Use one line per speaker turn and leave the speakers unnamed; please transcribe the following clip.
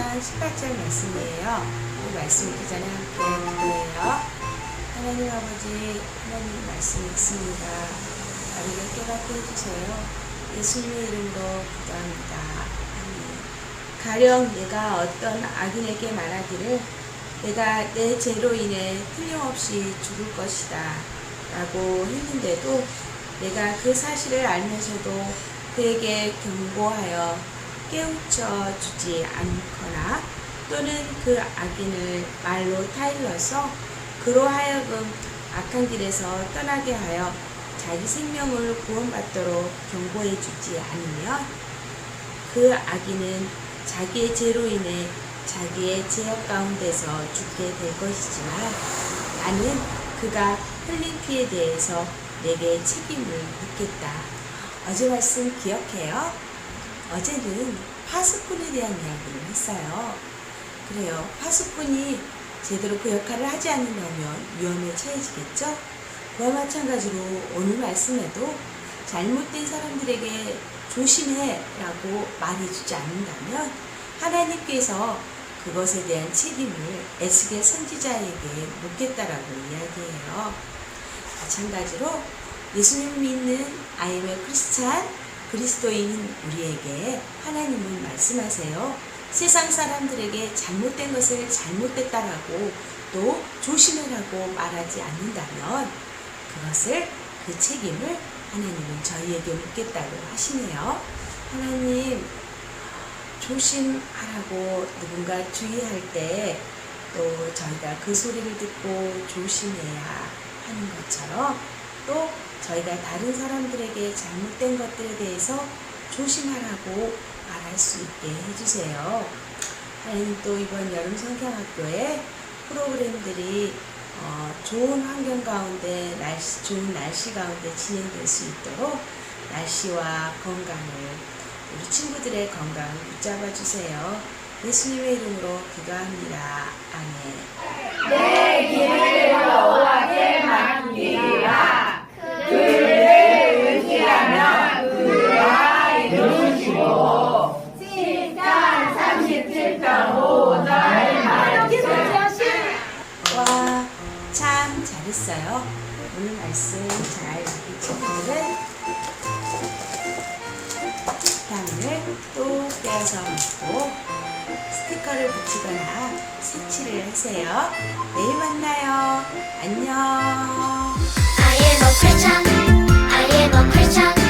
하시고요. 이 말씀 읽기 전에 함께 기도해요. 하나님 아버지, 하나님 말씀 읽습니다. 나를 깨닫게 해주세요. 예수님의 이름으로 기도합니다. 가령 내가 어떤 악인에게 말하기를 내가 내 죄로 인해 틀림없이 죽을 것이다 라고 했는데도 내가 그 사실을 알면서도 그에게 경고하여 깨우쳐 주지 않거나 또는 그 악인을 말로 타일러서 그로 하여금 악한 길에서 떠나게 하여 자기 생명을 구원받도록 경고해 주지 않으면 그 악인은 자기의 죄로 인해 자기의 죄악 가운데서 죽게 될 것이지만 나는 그가 흘린 피에 대해서 내게 책임을 묻겠다. 어제 말씀 기억해요? 어제는 파수꾼에 대한 이야기를 했어요. 그래요. 파수꾼이 제대로 그 역할을 하지 않는다면 위험에 처해지겠죠? 그와 마찬가지로 오늘 말씀에도 잘못된 사람들에게 조심해 라고 말해주지 않는다면 하나님께서 그것에 대한 책임을 에스겔 선지자에게 묻겠다라고 이야기해요. 마찬가지로 예수님 믿는 아이엠의 크리스찬 그리스도인 우리에게 하나님은 말씀하세요. 세상 사람들에게 잘못된 것을 잘못됐다라고 또 조심해라고 말하지 않는다면 그것을 그 책임을 하나님은 저희에게 묻겠다고 하시네요. 하나님 조심하라고 누군가 주의할 때 또 저희가 그 소리를 듣고 조심해야 하는 것처럼 또 저희가 다른 사람들에게 잘못된 것들에 대해서 조심하라고 말할 수 있게 해주세요. 하나님 또 이번 여름 성경학교에 프로그램들이 어, 좋은 환경 가운데 날씨, 좋은 날씨 가운데 진행될 수 있도록 날씨와 건강을 우리 친구들의 건강 붙잡아 주세요. 예수님의 이름으로 기도합니다. 아멘.
내 길을 여호와께 맡기라
참 잘했어요. 오늘 말씀 잘 읽은 친구들은 향을 또 떼어서 먹고 스티커를 붙이거나 색칠을 하세요. 내일 만나요. 안녕.
I am a Christian. I am a Christian.